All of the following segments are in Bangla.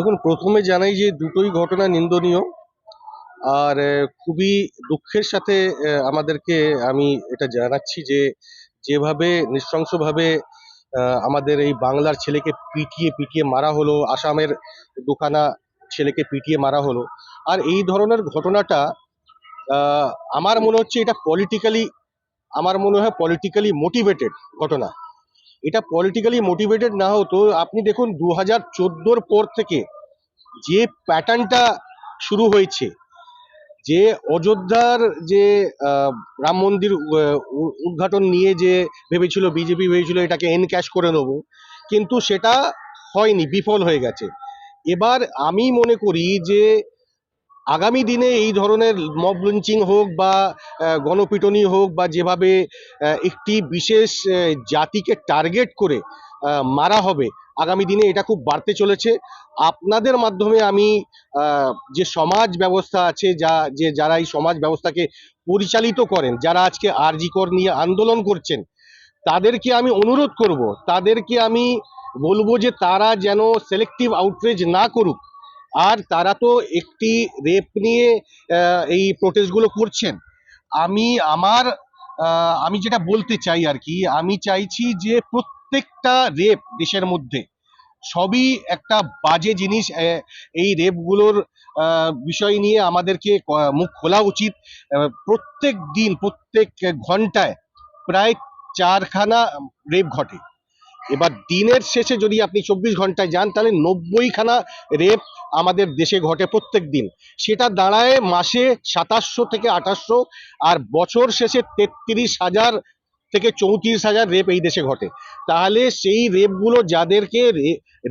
দেখুন, প্রথমে জানাই যে দুটোই ঘটনা নিন্দনীয় আর খুবই দুঃখের সাথে আমাদেরকে আমি এটা জানাচ্ছি যে যেভাবে নৃশংসভাবে আমাদের এই বাংলার ছেলেকে পিটিয়ে পিটিয়ে মারা হলো, আসামের দুখানা ছেলেকে পিটিয়ে মারা হলো আর এই ধরনের ঘটনাটা আমার মনে হচ্ছে এটা পলিটিক্যালি আমার মনে হয় পলিটিক্যালি মোটিভেটেড ঘটনা। এটা পলিটিক্যালি মোটিভেটেড না হতো। আপনি দেখুন দু হাজার চোদ্দোর পর থেকে যে প্যাটার্নটা শুরু হয়েছে, যে অযোধ্যার যে রাম মন্দির উদ্ঘাটন নিয়ে যে ভেবেছিল, বিজেপি ভেবেছিল এটাকে এনক্যাশ করে নেব, কিন্তু সেটা হয়নি, বিফল হয়ে গেছে। এবার আমি মনে করি যে আগামী দিনে এই ধরনের মব লঞ্চিং হোক বা গণপিটুনি হোক বা যেভাবে একটি বিশেষ জাতিকে টার্গেট করে মারা হবে, আগামী দিনে এটা খুব বাড়তে চলেছে। আপনাদের মাধ্যমে আমি যে সমাজ ব্যবস্থা আছে যা, যে যারা এই সমাজ ব্যবস্থাকে পরিচালিত করেন, যারা আজকে আরজিকর নিয়ে আন্দোলন করছেন, তাদেরকে আমি অনুরোধ করব, তাদেরকে আমি বলব যে তারা যেন সিলেক্টিভ আউটরিচ না করুক। আর তারা তো একটি রেপ নিয়ে এই প্রোটেস্টগুলো করছেন। আমি আমার আমি যেটা বলতে চাই আর কি, আমি চাইছি যে প্রত্যেকটা রেপ দেশের মধ্যে সবই একটা বাজে জিনিস এই রেপগুলোর বিষয় নিয়ে আমাদেরকে মুখ খোলা উচিত। প্রত্যেক দিন, প্রত্যেক ঘন্টায় প্রায় চারখানা রেপ ঘটে। এবার দিনের শেষে যদি আপনি চব্বিশ ঘন্টায় যান, তাহলে নব্বইখানা রেপ আমাদের দেশে ঘটে প্রত্যেক দিন সেটা দাঁড়ায় মাসে সাতাশশো থেকে আঠাশশো, আর বছর শেষে তেত্রিশ হাজার থেকে চৌত্রিশ হাজার রেপ এই দেশে ঘটে। তাহলে সেই রেপগুলো যাদেরকে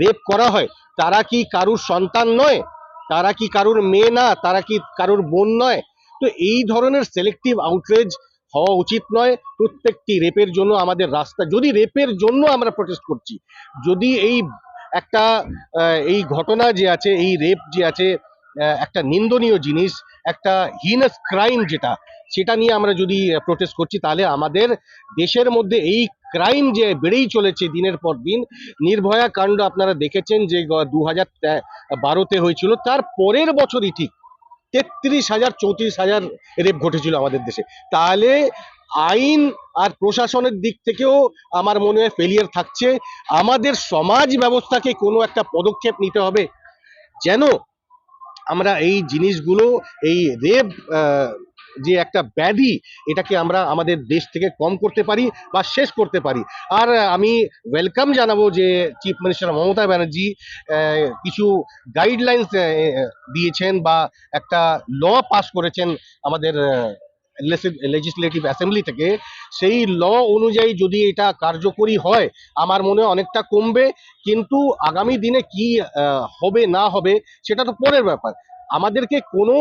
রেপ করা হয়, তারা কি কারুর সন্তান নয়? তারা কি কারুর মেয়ে না? তারা কি কারুর বোন নয়? তো এই ধরনের সিলেক্টিভ আউটরেজ হওয়া উচিত নয়। প্রত্যেকটি রেপের জন্য আমাদের রাস্তা, যদি রেপের জন্য আমরা প্রটেস্ট করছি, যদি এই একটা এই ঘটনা যে আছে, এই রেপ যে আছে একটা নিন্দনীয় জিনিস, একটা হিনাস ক্রাইম যেটা, সেটা নিয়ে আমরা যদি প্রটেস্ট করছি, তাহলে আমাদের দেশের মধ্যে এই ক্রাইম যে বেড়েই চলেছে দিনের পর দিন, নির্ভয়া কাণ্ড আপনারা দেখেছেন যে দু হাজার বারোতে হয়েছিল। তার পরের বছরই ঠিক তেত্রিশ হাজার, চৌত্রিশ হাজার রেপ ঘটেছিল আমাদের দেশে। তাহলে আইন আর প্রশাসনের দিক থেকেও আমার মনে হয় ফেলিয়ার থাকছে। আমাদের সমাজ ব্যবস্থাকে কোনো একটা পদক্ষেপ নিতে হবে। যেন আমরা এই জিনিসগুলো, এই রেপ যে একটা ব্যাধি এটাকে আমরা আমাদের দেশ থেকে কম করতে পারি বা শেষ করতে পারি। আর আমি ওয়েলকাম জানাব যে চিফ মিনিস্টার মমতা ব্যানার্জি কিছু গাইডলাইন্স দিয়েছেন বা একটা ল পাস করেছেন আমাদের লেজিসলেটিভ অ্যাসেম্বলি থেকে। সেই ল অনুযায়ী যদি এটা কার্যকরী হয়, আমার মনে অনেকটা কমবে। কিন্তু আগামী দিনে কি হবে না হবে, সেটা তো পরের ব্যাপার। আমাদেরকে কোনো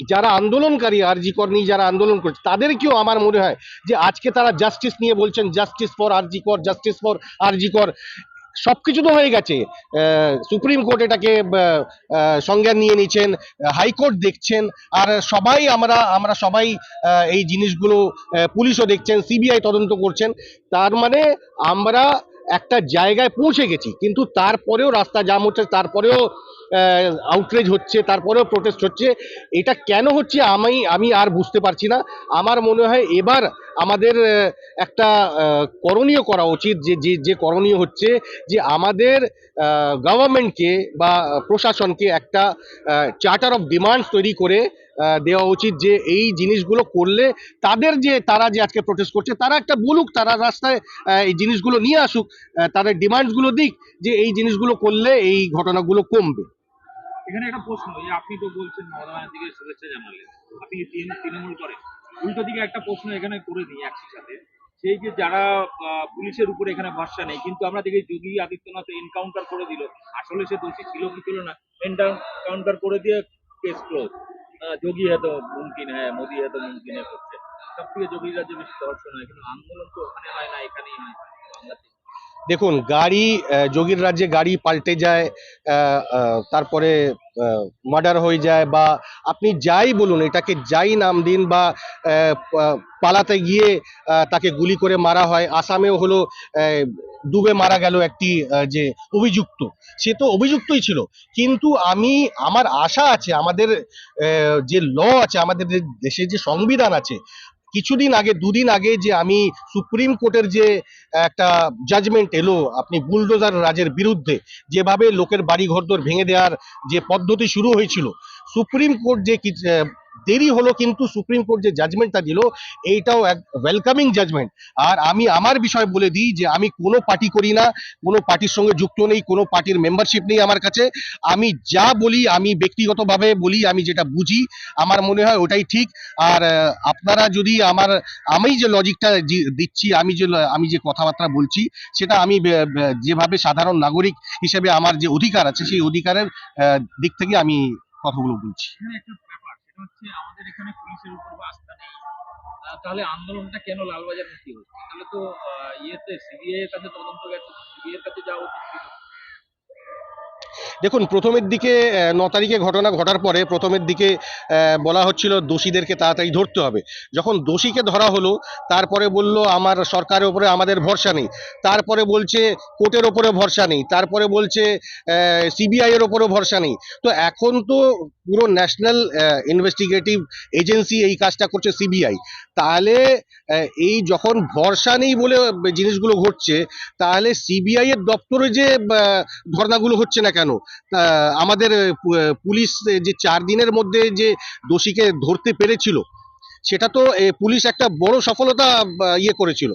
যারা আন্দোলনকারী আরজি কর নিয়ে যারা আন্দোলন করছে, তাদেরকেও আমার মনে হয় যে আজকে তারা জাস্টিস নিয়ে বলছেন জাস্টিস ফর আরজি কর জাস্টিস ফর আরজি কর। সবকিছু তো হয়ে গেছে। সুপ্রিম কোর্ট এটাকে সংজ্ঞান নিয়ে নিচ্ছেন হাইকোর্ট দেখছেন, আর সবাই আমরা আমরা সবাই এই জিনিসগুলো পুলিশও দেখছেন, সিবিআই তদন্ত করছেন। তার মানে আমরা একটা জায়গায় পৌঁছে গেছি, কিন্তু তারপরেও রাস্তা জাম হচ্ছে, তারপরেও আউটরেজ হচ্ছে, তারপরেও প্রোটেস্ট হচ্ছে। এটা কেন হচ্ছে আমি আমি আর বুঝতে পারছি না। আমার মনে হয় এবার আমাদের একটা করণীয় করা উচিত যে যে যে করণীয় হচ্ছে যে আমাদের গভর্নমেন্টকে বা প্রশাসনকে একটা চার্টার অফ ডিমান্ডস তৈরি করে দেওয়া উচিত যে এই জিনিসগুলো করলে তাদের যে, তারা যে আজকে প্রোটেস্ট করছে, তারা একটা বলুক, তারা রাস্তায় এই জিনিসগুলো নিয়ে আসুক তাদের ডিমান্ডসগুলো দিক যে এই জিনিসগুলো করলে এই ঘটনাগুলো কমবে। এখানে একটা প্রশ্ন আপনি তো বলছেন মমতা ব্যানার্জিকে শুভেচ্ছা জানালেন, আপনি তৃণমূল করেন? উল্টো দিকে একটা প্রশ্ন এখানে করে দিই একই সাথে সেই যে যারা পুলিশের উপরে এখানে ভরসা নেই, কিন্তু আমরা দেখি যোগী আদিত্যনাথ এনকাউন্টার করে দিল, আসলে সে দোষী ছিল কি ছিল না এনকাউন্টার করে দিয়ে কেস ক্লোজ যোগী হয়তো মুমকিন হ্যাঁ মোদী হয়তো মুমকিন হয়ে করছে। সব থেকে যোগীরা রাজ্যে বেশি দর্শন হয়, কিন্তু আন্দোলন তো ওখানে হয় না, এখানেই হয় দেখুন, গাড়ি যোগীর রাজ্যে গাড়ি পাল্টে যায় তারপরে মার্ডার হয়ে যায় বা আপনি যাই বলুন, এটাকে যাই নাম দিন বা পালাতে গিয়ে তাকে গুলি করে মারা হয়। আসামেও হলো ডুবে মারা গেল একটি যে অভিযুক্ত। সে তো অভিযুক্তই ছিল। কিন্তু আমি, আমার আশা আছে, আমাদের যে ল আছে, আমাদের দেশের যে সংবিধান আছে কিছুদিন আগে, দুদিন আগে যে আমি সুপ্রিম কোর্টের যে একটা জাজমেন্ট এলো, আপনি বুলডোজার রাজের বিরুদ্ধে, যেভাবে লোকের বাড়ি ঘরদোর ভেঙে দেওয়ার যে পদ্ধতি শুরু হয়েছিল, সুপ্রিম কোর্ট যে দেরি হলো কিন্তু সুপ্রিম কোর্ট যে জাজমেন্টটা দিল, এইটাও এক ওয়েলকামিং জাজমেন্ট আর আমি আমার বিষয় বলে দিই যে আমি কোনো পার্টি করি না, কোনো পার্টির সঙ্গে যুক্ত নেই, কোনো পার্টির মেম্বারশিপ নেই আমার কাছে। আমি যা বলি, আমি ব্যক্তিগতভাবে বলি, আমি যেটা বুঝি, আমার মনে হয় ওটাই ঠিক। আর আপনারা যদি আমার, আমি যে লজিকটা দিচ্ছি, আমি যে আমি যে কথাবার্তা বলছি, সেটা আমি যেভাবে সাধারণ নাগরিক হিসেবে আমার যে অধিকার আছে, সেই অধিকারের দিক থেকে আমি কথাগুলো বলছি। পুলিশের উপর আস্থা নেই। তাহলে আন্দোলনটা কেন লালবাজার মুক্তি হচ্ছে? তাহলে তো ইয়েতে সিবিআই এর কাছে তদন্ত গেছে সিবিআই এর কাছে যাওয়া উচিত ছিল। দেখুন, প্রথমের দিকে ন তারিখে ঘটনা ঘটার পরে প্রথমের দিকে বলা হচ্ছিল দোষীদেরকে তাড়াতাড়ি ধরতে হবে। যখন দোষীকে ধরা হলো, তারপরে বলল, আমার সরকারের উপরে আমাদের ভরসা নেই। তারপরে বলছে, কোর্টের ওপরে ভরসা নেই। তারপরে বলছে সিবিআই এর ওপরে ভরসা নেই। তো এখন তো পুরো ন্যাশনাল ইনভেস্টিগেটিভ এজেন্সি এই কাজটা করছে সিবিআই। তাহলে এই যখন ভরসা নেই বলে জিনিসগুলো ঘটছে, তাহলে সিবিআই এর দপ্তরে যে ধর্নাগুলো হচ্ছে না কেন? আহ, আমাদের পুলিশ যে চার দিনের মধ্যে যে দোষীকে ধরতে পেরেছিল সেটা তো পুলিশ একটা বড় সফলতা ইয়ে করেছিল।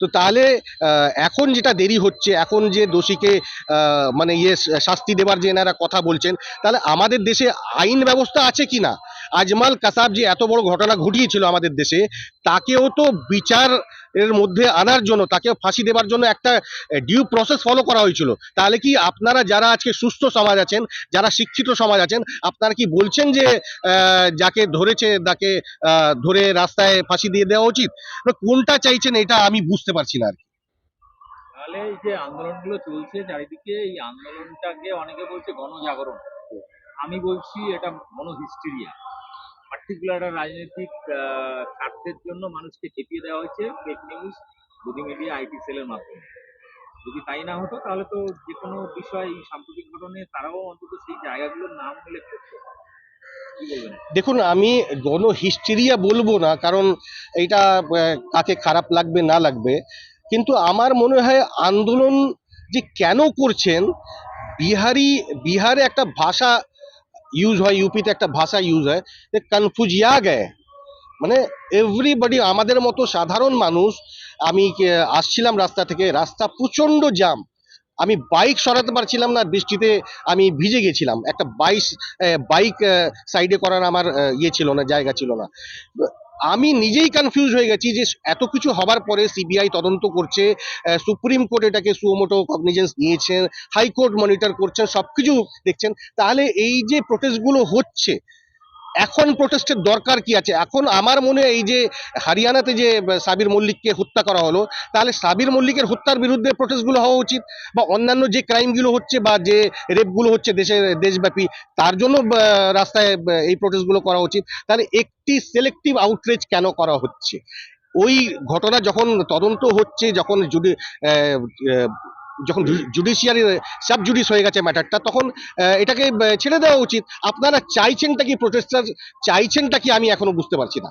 তো তাহলে এখন যেটা দেরি হচ্ছে এখন যে দোষীকে মানে ইয়ে শাস্তি দেবার যে এনারা কথা বলছেন তাহলে আমাদের দেশে আইন ব্যবস্থা আছে কি না? আজমাল কাসাব যে এত বড় ঘটনা ঘটিয়েছিল আমাদের দেশে তাকেও তো বিচার এর মধ্যে আনার জন্য, তাকে ফাঁসি দেবার জন্য একটা ডিউ প্রসেস ফলো করা হয়েছিল। তাহলে কি আপনারা যারা আজকে সুস্থ সমাজ আছেন, যারা শিক্ষিত সমাজ আছেন, আপনারা কি বলছেন যে যাকে ধরেছে, তাকে ধরে রাস্তায় ফাঁসি দিয়ে দেওয়া উচিত? কোনটা চাইছেন এটা আমি বুঝতে পারছি না আর কি। তাহলে এই যে আন্দোলনগুলো চলছে, চারিদিকে এই আন্দোলনটাকে অনেকে বলছে গণজাগরণ। আমি বলছি এটা মনোহিস্টেরিয়া। পার্টিকুলার রাজনৈতিক স্বার্থের জন্য মানুষকে খেপিয়ে দেওয়া হয়েছে fake news godi media IT সেলের মাধ্যমে। যদি তাই না হতো, তাহলে তো যে কোনো বিষয় সাম্প্রতিক ঘটনে তারাও অন্তত সেই জায়গাগুলোর নাম উল্লেখ দেখুন, আমি গণ হিস্টেরিয়া বলব না, কারণ এটা কাকে খারাপ লাগবে, না লাগবে। কিন্তু আমার মনে হয় আন্দোলন যে কেন করছেন, বিহারি, বিহারে একটা ভাষা ইউজ হয় ইউপিতে একটা ভাষা ইউজ হয়, যে কনফুজিয়া গায়ে মানে এভরিবডি আমাদের মতো সাধারণ মানুষ, আমি আসছিলাম রাস্তা থেকে, রাস্তা প্রচণ্ড জ্যাম আমি বাইক সরাতে পারছিলাম না, বৃষ্টিতে আমি ভিজে গেছিলাম। একটা বাইক বাইক সাইডে করার আমার ইয়ে ছিল না, জায়গা ছিল না। আমি নিজেই কনফিউজ হয়ে গেছি যে এত কিছু হবার পরে সিবিআই তদন্ত করছে সুপ্রিম কোর্ট এটাকে সুমোটো কগনিজেন্স নিয়েছেন হাইকোর্ট মনিটর করছেন সব কিছু দেখছেন। তাহলে এই যে প্রোটেস্টগুলো হচ্ছে এখন প্রোটেস্টের দরকার কি আছে? এখন আমার মনে এই যে হরিয়ানাতে যে সাবির মল্লিককে হত্যা করা হলো তাহলে সাবির মল্লিকের হত্যার বিরুদ্ধে প্রোটেস্টগুলো হওয়া উচিত? বা অন্যান্য যে ক্রাইমগুলো হচ্ছে বা যে রেপগুলো হচ্ছে দেশে দেশব্যাপী তার জন্য রাস্তায় এই প্রোটেস্টগুলো করা উচিত? তাহলে একটি সিলেক্টিভ আউটরিচ কেন করা হচ্ছে? ওই ঘটনা যখন তদন্ত হচ্ছে যখন আহ, যখন জুডিশিয়ারি সাব জুডিস হয়ে গেছে ম্যাটারটা তখন এটাকে ছেড়ে দেওয়া উচিত। আপনারা চাইছেনটা কি প্রোটেস্টার চাইছেনটা কি আমি এখনও বুঝতে পারছি না।